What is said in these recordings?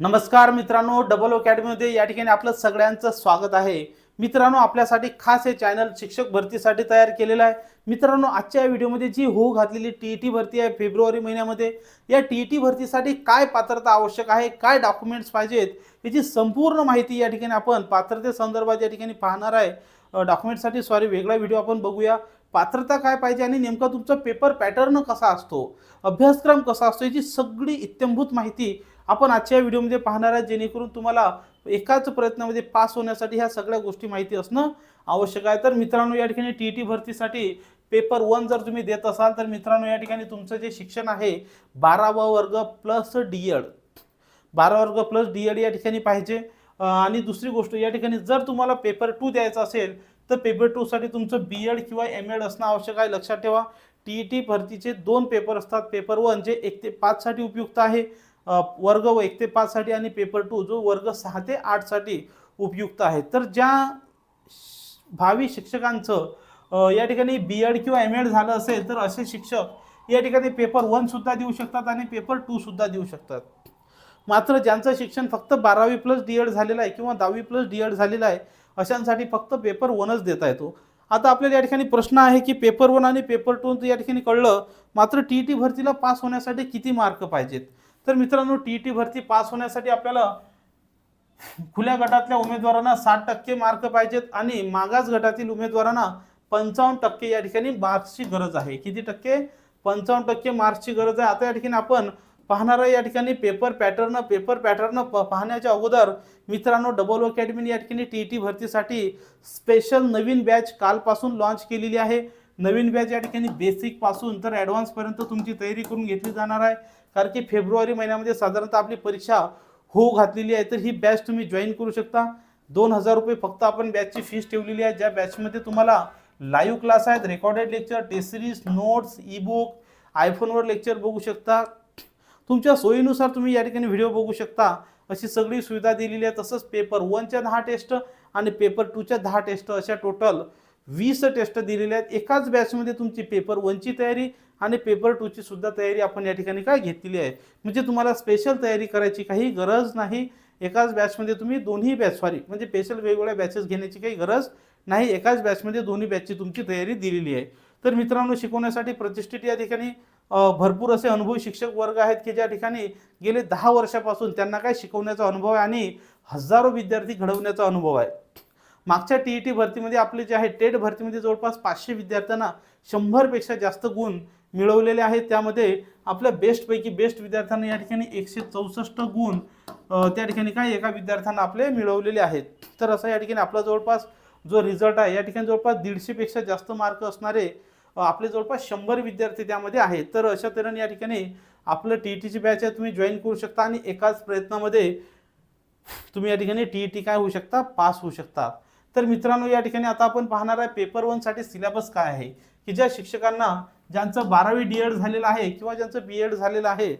नमस्कार मित्रांनो डबल अकॅडमीमध्ये या ठिकाणी आपलं सगळ्यांचं स्वागत आहे. मित्रांनो आपल्यासाठी खास हे चॅनल शिक्षक भरतीसाठी तयार केलेलं आहे. मित्रांनो आजच्या या व्हिडिओमध्ये जी हो घातलेली टी ई टी भरती आहे फेब्रुवारी महिन्यामध्ये या टी ई टी भरतीसाठी काय पात्रता आवश्यक आहे काय डॉक्युमेंट्स पाहिजेत याची संपूर्ण माहिती या ठिकाणी आपण पात्रतेसंदर्भात या ठिकाणी पाहणार आहे. डॉक्युमेंटसाठी सॉरी वेगळा व्हिडिओ आपण बघूया. पात्रता काय पाहिजे आणि नेमका तुमचा पेपर पॅटर्न कसा असतो? अभ्यासक्रम कसा असतो? याची सगळी इत्यंभूत माहिती आपण आजच्या व्हिडिओमध्ये पाहणार आहे जेणेकरून तुम्हाला एकाच प्रयत्नामध्ये पास होण्यासाठी ह्या सगळ्या गोष्टी माहिती असणं आवश्यक आहे. तर मित्रांनो या ठिकाणी टी ई टी भरतीसाठी पेपर वन जर तुम्ही देत असाल तर मित्रांनो या ठिकाणी तुमचं जे शिक्षण आहे बारावा वर्ग प्लस डी एड बारा वर्ग प्लस डी एड या ठिकाणी पाहिजे. आणि दुसरी गोष्ट या ठिकाणी जर तुम्हाला पेपर टू द्यायचा असेल तर पेपर टूसाठी तुमचं बी एड किंवा एम एड असणं आवश्यक आहे. लक्षात ठेवा टी ई टी भरतीचे दोन पेपर असतात. पेपर वन जे एक ते पाचसाठी उपयुक्त आहे वर्ग व एक ते पाचसाठी आणि पेपर टू जो वर्ग सहा ते आठसाठी उपयुक्त आहे. तर ज्या भावी शिक्षकांचं या ठिकाणी बी एड किंवा एम एड झालं असेल तर असे शिक्षक या ठिकाणी पेपर वनसुद्धा देऊ शकतात आणि पेपर टूसुद्धा देऊ शकतात. मात्र ज्यांचं शिक्षण फक्त बारावी प्लस डी एड झालेलं आहे किंवा दहावी प्लस डी एड झालेलं आहे अशांसाठी फक्त पेपर वनच देता येतो. आता आपल्याला या ठिकाणी प्रश्न आहे की पेपर वन आणि पेपर टू या ठिकाणी कळलं मात्र टी ई टी भरतीला पास होण्यासाठी किती मार्क पाहिजेत? तर मित्रांनो टी ई टी भरती पास होण्यासाठी आपल्याला खुल्या गटातल्या उमेदवारांना साठ टक्के मार्क पाहिजेत आणि मागास गटातील उमेदवारांना पंचावन्न टक्के या ठिकाणी मार्क्सची गरज आहे. किती टक्के? पंचावन्न टक्के मार्क्सची गरज आहे. आता या ठिकाणी आपण पाहणार आहे या ठिकाणी पेपर पॅटर्न पेपर पॅटर्न प पाहण्याच्या अगोदर मित्रांनो डबल अकॅडमीने या ठिकाणी टी ई टी भरतीसाठी स्पेशल नवीन बॅच कालपासून लॉन्च केलेली आहे. नवीन बॅच या ठिकाणी बेसिकपासून तर ॲडव्हान्सपर्यंत तुमची तयारी करून घेतली जाणार आहे. कारण की फेब्रुवारी महिन्यामध्ये साधारणतः आपली परीक्षा होऊ घातलेली आहे तर ही बॅच तुम्ही जॉईन करू शकता. दोन हजार रुपये फक्त आपण बॅचची फीस ठेवलेली आहे. ज्या बॅचमध्ये तुम्हाला लाईव्ह क्लास आहेत recorded lecture test series notes e book आयफोनवर lecture बघू शकता. तुमच्या सोयीनुसार तुम्ही या ठिकाणी व्हिडिओ बघू शकता. अशी सगळी सुविधा दिलेली आहे. तसंच पेपर वनच्या दहा टेस्ट आणि पेपर टूच्या दहा टेस्ट अशा टोटल वीस टेस्ट दिलेल्या आहेत. एकाच बॅचमध्ये तुमची पेपर वनची तयारी आणि पेपर टूची सुद्धा तयारी आपण या ठिकाणी काय घेतलेली आहे. म्हणजे तुम्हाला स्पेशल तयारी करायची काही गरज नाही. एकाच बॅचमध्ये तुम्ही दोन्ही बॅच सॉरी म्हणजे स्पेशल वेगवेगळ्या बॅचेस घेण्याची काही गरज नाही. एकाच बॅचमध्ये दोन्ही बॅचची तुमची तयारी दिलेली आहे. तर मित्रांनो शिकवण्यासाठी प्रतिष्ठित या ठिकाणी भरपूर असे अनुभवी शिक्षक वर्ग आहेत की ज्या ठिकाणी गेले दहा वर्षापासून त्यांना काय शिकवण्याचा अनुभव आहे आणि हजारो विद्यार्थी घडवण्याचा अनुभव आहे. मागच्या टी ई टी भरतीमध्ये आपले जे आहे टेट भरतीमध्ये जवळपास पाचशे विद्यार्थ्यांना शंभरपेक्षा जास्त गुण मिळवलेले आहेत. त्यामध्ये आपल्या बेस्टपैकी बेस्ट विद्यार्थ्यांना या ठिकाणी एकशे चौसष्ट गुण त्या ठिकाणी काय एका विद्यार्थ्यांना आपले मिळवलेले आहेत. तर असं या ठिकाणी आपला जवळपास जो रिझल्ट आहे या ठिकाणी जवळपास दीडशेपेक्षा जास्त मार्क असणारे आपले जवळपास शंभर विद्यार्थी त्यामध्ये आहेत. तर अशा तऱ्हेने या ठिकाणी आपलं टी ई टीची बॅच आहे तुम्ही जॉईन करू शकता आणि एकाच प्रयत्नामध्ये तुम्ही या ठिकाणी टी ई टी काय होऊ शकता? पास होऊ शकता. तर मित्रांनो या ठिकाणी आता आपण पाहणार आहे पेपर वनसाठी सिलेबस काय आहे? की ज्या शिक्षकांना ज्यांचं बारावी डी एड झालेलं आहे किंवा ज्यांचं बी एड झालेलं आहे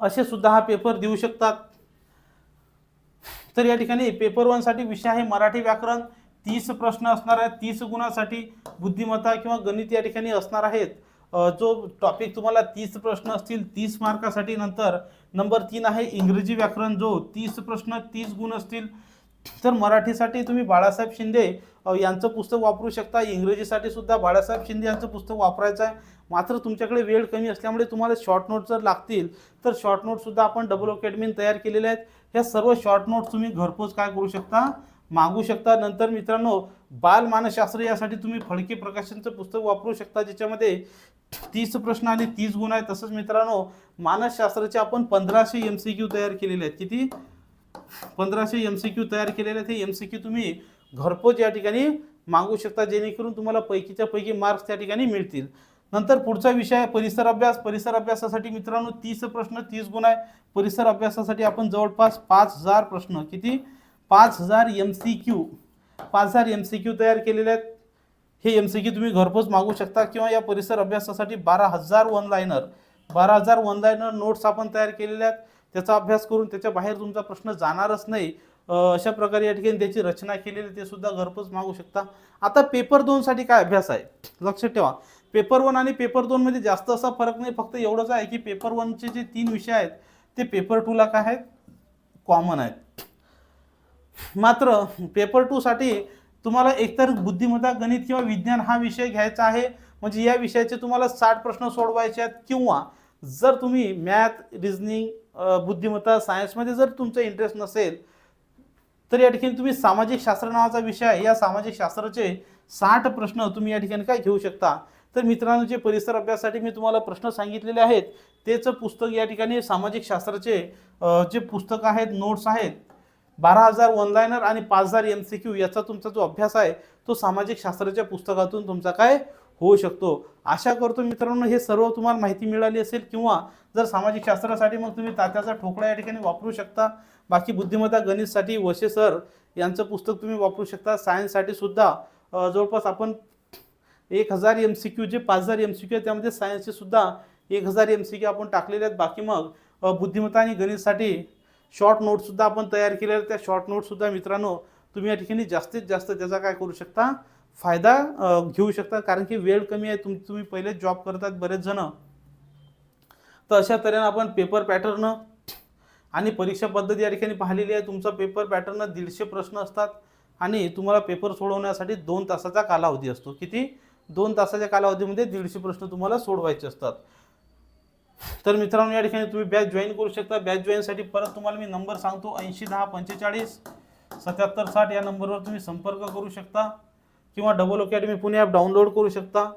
असे सुद्धा हा पेपर देऊ शकतात. तर या ठिकाणी पेपर वनसाठी विषय आहे मराठी व्याकरण. तीस प्रश्न असणार आहेत. तीस गुणासाठी बुद्धिमत्ता किंवा गणित या ठिकाणी असणार आहेत. जो टॉपिक तुम्हाला तीस प्रश्न असतील तीस मार्कासाठी नंतर नंबर तीन आहे इंग्रजी व्याकरण. जो तीस प्रश्न तीस गुण असतील तर मराठीसाठी तुम्ही बाळासाहेब शिंदे यांचं पुस्तक वापरू शकता. इंग्रजीसाठी सुद्धा बाळासाहेब शिंदे यांचं पुस्तक वापरायचं आहे. मात्र तुमच्याकडे वेळ कमी असल्यामुळे तुम्हाला शॉर्ट नोट जर लागतील तर शॉर्ट नोटसुद्धा आपण डबल अकॅडमीन तयार केलेले आहेत. ह्या सर्व शॉर्ट नोट्स तुम्ही घरपोच काय करू शकता? मागू शकता. नंतर मित्रांनो बाल मानसशास्त्र यासाठी तुम्ही फडके प्रकाशनचं पुस्तक वापरू शकता ज्याच्यामध्ये तीस प्रश्न आणि तीस गुण आहेत. तसंच मित्रांनो मानसशास्त्राचे आपण पंधराशे एम सी क्यू तयार केलेले आहेत. किती? पंधराशे एम सी क्यू तयार केलेले आहेत. हे एम सी क्यू तुम्ही घरपोच या ठिकाणी मागू शकता जेणेकरून तुम्हाला पैकीच्या पैकी मार्क्स त्या ठिकाणी मिळतील. नंतर पुढचा विषय आहे परिसर अभ्यास. परिसर अभ्यासासाठी मित्रांनो तीस प्रश्न तीस गुण आहे. परिसर अभ्यासासाठी आपण जवळपास पाच हजार प्रश्न किती? पाच हजार एम सी क्यू पाच हजार एम सी क्यू तयार केलेले आहेत. हे एम सी क्यू तुम्ही घरपोच मागू शकता किंवा या परिसर अभ्यासासाठी बारा हजार वन लायनर बारा हजार वन लायनर नोट्स आपण तयार केलेले आहेत. त्याचा अभ्यास करून त्याच्या बाहेर तुमचा प्रश्न जाणारच नाही. अशा प्रकारे या ठिकाणी त्याची रचना केलेली ते सुद्धा घरपोच मागू शकता. आता पेपर दोनसाठी काय अभ्यास आहे? लक्षात ठेवा. पेपर वन आणि पेपर दोनमध्ये जास्त असा फरक नाही फक्त एवढंच आहे की पेपर वनचे जे तीन विषय आहेत ते पेपर टूला काय आहेत? कॉमन आहेत. मात्र पेपर टूसाठी तुम्हाला एकतर बुद्धिमत्ता गणित किंवा विज्ञान हा विषय घ्यायचा आहे. म्हणजे या विषयाचे तुम्हाला साठ प्रश्न सोडवायचे आहेत किंवा जर तुम्ही मॅथ रिझनिंग बुद्धिमत्ता सायन्समध्ये जर तुमचा इंटरेस्ट नसेल तर या ठिकाणी तुम्ही सामाजिक शास्त्र नावाचा विषय आहे. या सामाजिक शास्त्राचे साठ प्रश्न तुम्ही या ठिकाणी काय घेऊ शकता? तर मित्रांनो जे परिसर अभ्यासासाठी मी तुम्हाला प्रश्न सांगितलेले आहेत. तेच पुस्तक या ठिकाणी सामाजिक शास्त्राचे जे पुस्तक आहेत नोट्स आहेत बारा हजार ऑनलायनर आणि पाच हजार एम सी क्यू याचा तुमचा जो अभ्यास आहे तो सामाजिक शास्त्राच्या पुस्तकातून तुमचा काय होऊ शकतो. आशा करतो मित्रांनो हे सर्व तुम्हाला माहिती मिळाली असेल किंवा जर सामाजिक शास्त्रासाठी मग तुम्ही तात्याचा ठोकळा या ठिकाणी वापरू शकता. बाकी बुद्धिमत्ता गणितसाठी वशे सर यांचं पुस्तक तुम्ही वापरू शकता. सायन्ससाठी सुद्धा जवळपास आपण एक हजार एम सी क्यू जे पाच हजार एम सी क्यू आहे त्यामध्ये सायन्सचे सुद्धा एक हजार एम सी क्यू आपण टाकलेले आहेत. बाकी मग बुद्धिमत्ता आणि गणितसाठी शॉर्ट नोटसुद्धा आपण तयार केलेल्या त्या शॉर्ट नोटसुद्धा मित्रांनो तुम्ही या ठिकाणी जास्तीत जास्त त्याचा काय करू शकता? फायदा घेऊ शकता. कारण की वेळ कमी आहे. तुम तुम्ही पहिले जॉब करतात बरेच जण. तर अशा तऱ्हेनं आपण पेपर पॅटर्न आणि परीक्षा पद्धती या ठिकाणी पाहिलेली आहे. तुमचा पेपर पॅटर्न दीडशे प्रश्न असतात आणि तुम्हाला पेपर सोडवण्यासाठी दोन तासाचा कालावधी असतो. किती? दोन तासाच्या कालावधीमध्ये दीडशे प्रश्न तुम्हाला सोडवायचे असतात. तर मित्रांनो या ठिकाणी तुम्ही बॅच जॉईन करू शकता. बॅच जॉईनसाठी परत तुम्हाला मी नंबर सांगतो. ऐंशी दहा पंचेचाळीस सत्याहत्तर साठ या नंबरवर तुम्ही संपर्क करू शकता. किंवा double academy Pune app download करू शकता.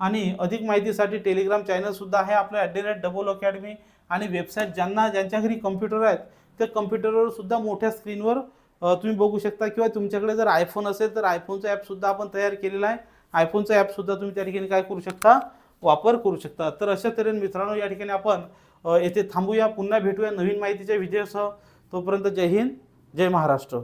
आणि अधिक माहितीसाठी टेलिग्राम चॅनलसुद्धा आहे आपल्या at the rate double academy आणि वेबसाईट ज्यांना ज्यांच्या घरी कम्प्युटर आहेत त्या कम्प्युटरवर सुद्धा मोठ्या स्क्रीनवर तुम्ही बघू शकता. किंवा तुमच्याकडे जर आयफोन असेल तर आयफोनचं ॲपसुद्धा आपण तयार केलेलं आहे. आयफोनचं ॲपसुद्धा तुम्ही त्या ठिकाणी काय करू शकता? वापर करू शकता. तर अशा तऱ्हेने मित्रांनो या ठिकाणी आपण येथे थांबूया. पुन्हा भेटूया नवीन माहितीच्या विजयासह. तोपर्यंत जय हिंद जय महाराष्ट्र.